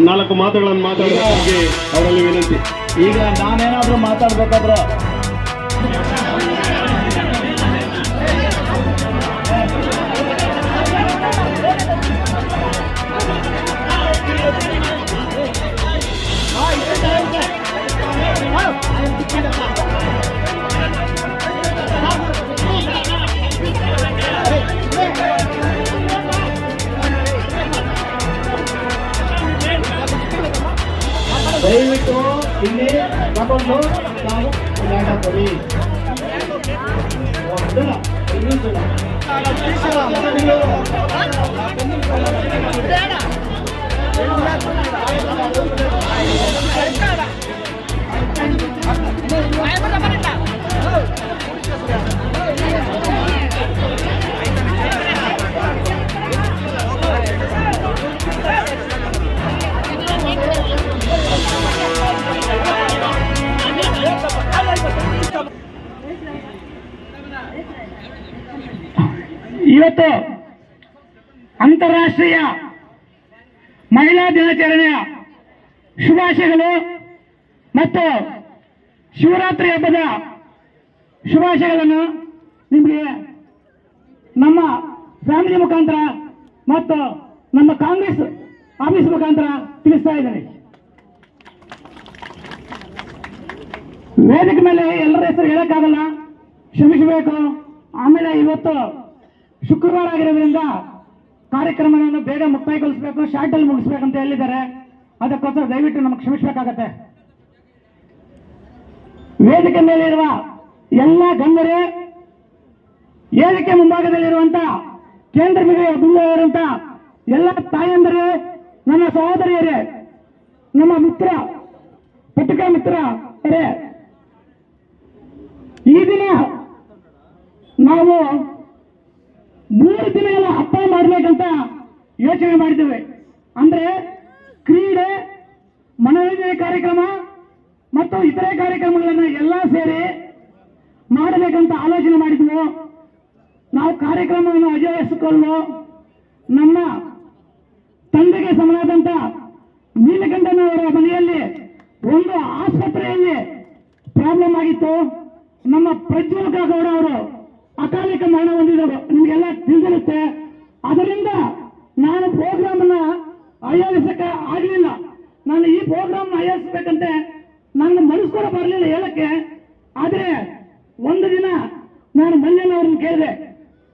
ನಾಲ್ಕು ಮಾತುಗಳನ್ನು ಮಾತಾಡೋದಕ್ಕೆ ಅವರಲ್ಲಿ ವಿನಂತಿ. ಈಗ ನಾನೇನಾದರೂ ಮಾತಾಡ್ಬೇಕಾದ್ರೆ ದಯವಿಟ್ಟು ಇಲ್ಲಿ ತಗೊಂಡು ನಾವು ಓಡಾಡಬೇಡಿ. ಒಂದು, ಇವತ್ತು ಅಂತಾರಾಷ್ಟ್ರೀಯ ಮಹಿಳಾ ದಿನಾಚರಣೆಯ ಶುಭಾಶಯಗಳು ಮತ್ತು ಶಿವರಾತ್ರಿ ಹಬ್ಬದ ಶುಭಾಶಯಗಳನ್ನು ನಿಮಗೆ ನಮ್ಮ ಫ್ಯಾಮಿಲಿ ಮುಖಾಂತರ ಮತ್ತು ನಮ್ಮ ಕಾಂಗ್ರೆಸ್ ಆಫೀಸ್ ಮುಖಾಂತರ ತಿಳಿಸ್ತಾ ಇದ್ದಾರೆ ವೇದಿಕೆ ಮೇಲೆ ಎಲ್ಲರ ಹೆಸರು ಹೇಳಕ್ಕಾಗಲ್ಲ. ಶ್ರಮಿಸಬೇಕು ಆಮೇಲೆ ಇವತ್ತು ಶುಕ್ರವಾರ ಆಗಿರೋದ್ರಿಂದ ಕಾರ್ಯಕ್ರಮವನ್ನು ಬೇಗ ಮುಕ್ತಾಯಗೊಳಿಸಬೇಕು, ಶಾರ್ಟಲ್ಲಿ ಮುಗಿಸ್ಬೇಕಂತ ಹೇಳಿದ್ದಾರೆ. ಅದಕ್ಕೋಸ್ಕರ ದಯವಿಟ್ಟು ನಮಗೆ ಕ್ಷಮಿಸಬೇಕಾಗತ್ತೆ. ವೇದಿಕೆ ಮೇಲಿರುವ ಎಲ್ಲ ಗಣ್ಯರೇ, ವೇದಿಕೆ ಮುಂಭಾಗದಲ್ಲಿರುವಂತ ಕೇಂದ್ರ ಬಿಂದುವಂತ ಎಲ್ಲ ತಾಯಂದರೆ, ನನ್ನ ಸಹೋದರಿಯರೇ, ನಮ್ಮ ಮಿತ್ರ, ಪತ್ರಿಕಾ ಮಿತ್ರರೇ, ಈ ದಿನ ನಾವು ಮೂರು ದಿನಗಳ ಹಬ್ಬ ಮಾಡಬೇಕಂತ ಯೋಚನೆ ಮಾಡಿದ್ದೇವೆ. ಅಂದ್ರೆ ಕ್ರೀಡೆ, ಮನೋರಂಜನೆ ಕಾರ್ಯಕ್ರಮ ಮತ್ತು ಇತರೆ ಕಾರ್ಯಕ್ರಮಗಳನ್ನ ಎಲ್ಲ ಸೇರಿ ಮಾಡಬೇಕಂತ ಆಲೋಚನೆ ಮಾಡಿದ್ವು. ನಾವು ಕಾರ್ಯಕ್ರಮವನ್ನು ಅಜಯಿಸಿಕೊಳ್ಳಲು ನಮ್ಮ ತಂದೆಗೆ ಸಮನಾದಂತ ನೀಲಕಂಠನವರ ಮನೆಯಲ್ಲಿ ಒಂದು ಆಸ್ಪತ್ರೆಯಲ್ಲಿ ಪ್ರಾಬ್ಲಮ್ ಆಗಿತ್ತು. ನಮ್ಮ ಪ್ರಜ್ವಲ್ ಗೌಡ ಅವರು ಅಕಾಲಿಕ ಮರಣ ಹೊಂದಿದರು ನಿಮಗೆಲ್ಲ ತಿಳಿದಿರುತ್ತೆ. ಅದರಿಂದ ನಾನು ಪ್ರೋಗ್ರಾಮ್ ಅನ್ನ ಆಯೋಜಿಸಕ್ಕೆ ಆಗಲಿಲ್ಲ. ನಾನು ಈ ಪ್ರೋಗ್ರಾಮ್ ಆಯೋಜಿಸಬೇಕಂತೆ ನನ್ನ ಮನಸ್ಸು ಕೂಡ ಬರಲಿಲ್ಲ ಹೇಳಕ್ಕೆ. ಆದರೆ ಒಂದು ದಿನ ನಾನು ಮಲ್ಯನವ್ರನ್ನ ಕೇಳಿದೆ.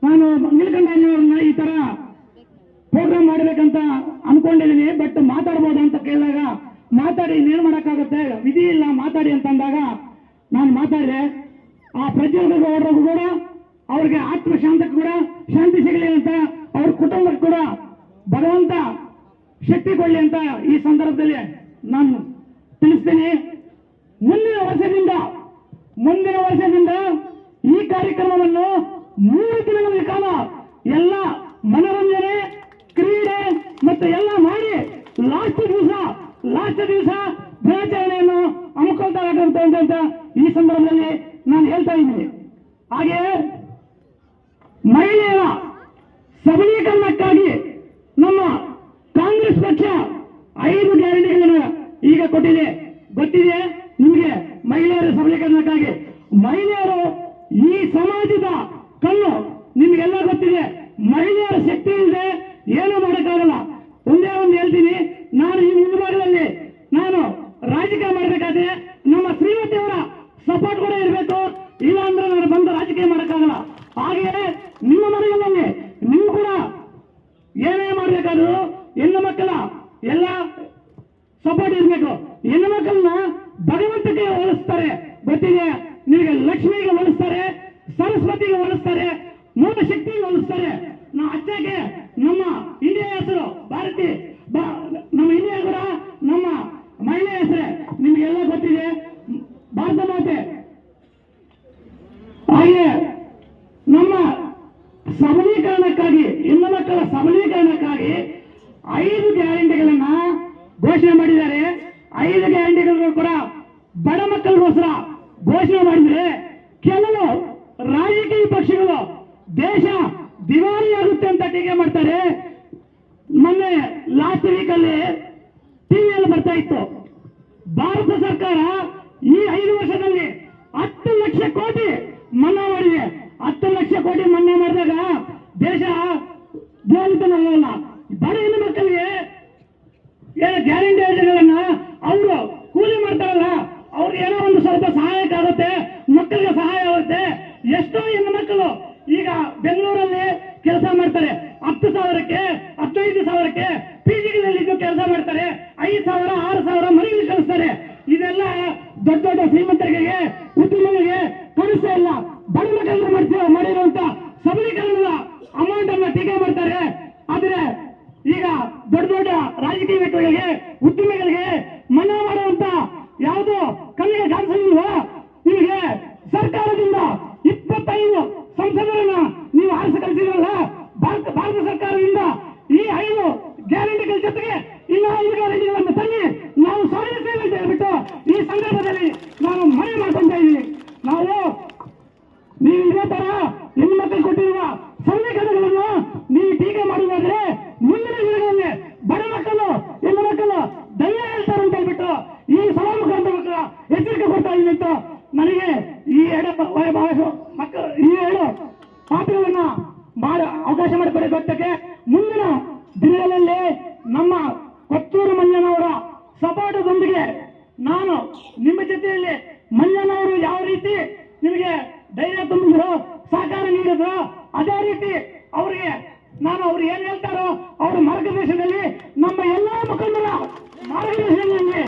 ನಾನು ನೀಲಕಂಠಣ್ಣವ್ರನ್ನ ಈ ತರ ಪ್ರೋಗ್ರಾಮ್ ಮಾಡಬೇಕಂತ ಅನ್ಕೊಂಡಿದ್ದೀನಿ. ಬಟ್ ಮಾತಾಡ್ಬೋದು ಅಂತ ಕೇಳಿದಾಗ, ಮಾತಾಡಿ ನೀನು ಮಾಡೋಕ್ಕಾಗುತ್ತೆ? ವಿಧಿ ಇಲ್ಲ, ಮಾತಾಡಿ ಅಂತಂದಾಗ ನಾನು ಮಾತಾಡಿದೆ. ಆ ಪ್ರಜ್ವಲ್ ಗೌಡರಿಗೂ ಕೂಡ ಅವ್ರಿಗೆ ಆತ್ಮಶಾಂತಕ್ಕೆ ಕೂಡ, ಶಾಂತಿ ಸಿಗಲಿ ಅಂತ ಅವ್ರ ಕುಟುಂಬಕ್ಕೆ ಕೂಡ ಭಗವಂತ ಶಕ್ತಿ ಕೊಡಲಿ ಅಂತ ಈ ಸಂದರ್ಭದಲ್ಲಿ ನಾನು ತಿಳಿಸ್ತೀನಿ. ಮುಂದಿನ ವರ್ಷದಿಂದ ಮುಂದಿನ ವರ್ಷದಿಂದ ಈ ಕಾರ್ಯಕ್ರಮವನ್ನು ಮೂರು ದಿನಗಳ ಕಾಲ ಎಲ್ಲ ಮನೋರಂಜನೆ, ಕ್ರೀಡೆ ಮತ್ತು ಎಲ್ಲ ಮಾಡಿ ಲಾಸ್ಟ್ ದಿವಸ ಲಾಸ್ಟ್ ದಿವಸ ದಿನಾಚರಣೆಯನ್ನು ಹಮ್ಮಿಕೊಳ್ತಾ ಅಂತ ಈ ಸಂದರ್ಭದಲ್ಲಿ ನಾನು ಹೇಳ್ತಾ ಇದ್ದೀನಿ. ಹಾಗೆ ಮಹಿಳೆಯರ ಸಬಲೀಕರಣಕ್ಕಾಗಿ ನಮ್ಮ ಕಾಂಗ್ರೆಸ್ ಪಕ್ಷ ಐದು ಗ್ಯಾರಂಟಿಗಳನ್ನು ಈಗ ಕೊಟ್ಟಿದೆ. ಗೊತ್ತಿದೆ ನಿಮಗೆ ಮಹಿಳೆಯರ ಸಬಲೀಕರಣಕ್ಕಾಗಿ. ಮಹಿಳೆಯರು ಈ ಸಮಾಜದ ಕಣ್ಣು ನಿಮಗೆಲ್ಲ ಗೊತ್ತಿದೆ. ಮಹಿಳೆಯರ ಶಕ್ತಿ ಇಲ್ಲದೆ ಏನು ಮಾಡೋಕ್ಕಾಗಲ್ಲ. ಒಂದೇ ಒಂದು ಹೇಳ್ತೀನಿ. ನಾನು ಈ ಮುಂಭಾಗದಲ್ಲಿ ನಾನು ರಾಜಕೀಯ ಮಾಡಬೇಕಾದ್ರೆ ನಮ್ಮ ಶ್ರೀಮತಿ ಅವರ ಸಪೋರ್ಟ್ ಕೂಡ ಇರಬೇಕು. ಇಲ್ಲ ಅಂದ್ರೆ ನಾನು ಬಂದು ರಾಜಕೀಯ ಮಾಡೋಕ್ಕಾಗಲ್ಲ. ಹಾಗೆಯೇ ನಿಮ್ಮ ಮನೆಯಲ್ಲಿ, ನೀವು ಕೂಡ ಏನೇ ಮಾಡಬೇಕಾದ್ರು ಹೆಣ್ಣು ಮಕ್ಕಳ ಎಲ್ಲ ಸಪೋರ್ಟ್ ಇರಬೇಕು. ಹೆಣ್ಣು ಮಕ್ಕಳನ್ನ ಭಗವಂತಕ್ಕೆ ಹೋಲಿಸ್ತಾರೆ. ಗೊತ್ತಿದೆ ನಿಮಗೆ ಲಕ್ಷ್ಮಿಗೆ ಹೋಲಿಸ್ತಾರೆ, ಸರಸ್ವತಿಗೆ ಹೋಲಿಸ್ತಾರೆ. ಘೋಷಣೆ ಮಾಡಿದ್ದಾರೆ. ಐದು ಗ್ಯಾರಂಟಿಗಳು ಕೂಡ ಬಡ ಮಕ್ಕಳಿಗೋಸ್ಕರ ಘೋಷಣೆ ಮಾಡಿದ್ರೆ ಕೆಲವು ರಾಜಕೀಯ ಪಕ್ಷಗಳು ದೇಶ ದಿವಾಳಿ ಆಗುತ್ತೆ ಅಂತ ಟೀಕೆ ಮಾಡ್ತಾರೆ. ಮೊನ್ನೆ ಲಾಸ್ಟ್ ವೀಕ್ ಅಲ್ಲಿ ಟಿವಿಯಲ್ಲಿ ಬರ್ತಾ ಇತ್ತು. ಭಾರತ ಸರ್ಕಾರ ಈ ಐದು ವರ್ಷದಲ್ಲಿ ಹತ್ತು ಲಕ್ಷ ಕೋಟಿ ಮನ್ನಾ ಮಾಡಿದೆ. ಹತ್ತು ಲಕ್ಷ ಕೋಟಿ ಮನ್ನಾ ಮಾಡಿದಾಗ ದೇಶ ದೇವಳಿತನ ಆಗಲ್ಲ ಮಕ್ಕಳು ಈಗ ಬೆಂಗಳೂರಲ್ಲಿ ಕೆಲಸ ಮಾಡ್ತಾರೆ. ಹತ್ತು ಸಾವಿರಕ್ಕೆ ಹತ್ತೈದು ಸಾವಿರಕ್ಕೆ ಪಿಜಿಗಳಲ್ಲಿ ಕೆಲಸ ಮಾಡ್ತಾರೆ. ಐದು ಸಾವಿರ, ಆರು ಸಾವಿರ ಮನೆಯಲ್ಲಿ ಕಳಿಸ್ತಾರೆ. ಇದೆಲ್ಲ ದೊಡ್ಡ ದೊಡ್ಡ ಶ್ರೀಮಂತರಿಗೆ ಕುಟುಂಬಗಳಿಗೆ ಕಳಿಸ್ತಾ ಇಲ್ಲ. ಬಡ ಮಕ್ಕಳನ್ನ ಮಾಡಿಸ ಮಾಡಿರುವಂತ ಸಬಲೀಕರಣದ ಅಮೌಂಟ್ ಅನ್ನ ಟೀಕೆ ಮಾಡ್ತಾರೆ. ಆದ್ರೆ ಈಗ ದೊಡ್ಡ ದೊಡ್ಡ ರಾಜಕೀಯ ವ್ಯಕ್ತಿಗಳಿಗೆ, ಉದ್ಯಮಿಗಳಿಗೆ ಮನ್ನಾ ಮಾಡುವಂತ ಯಾವುದೋ ಕವಿಯ ಈ ಸಂದರ್ಭದಲ್ಲಿ ನಾನು ಮನೆ ಮಾತನ್ನು ಅವ್ರು ಏನ್ ಹೇಳ್ತಾರೋ ಅವ್ರ ಮಾರ್ಗದರ್ಶನದಲ್ಲಿ ನಮ್ಮ ಎಲ್ಲಾ ಮುಖಂಡರ ಮಾರ್ಗದರ್ಶನದಲ್ಲಿ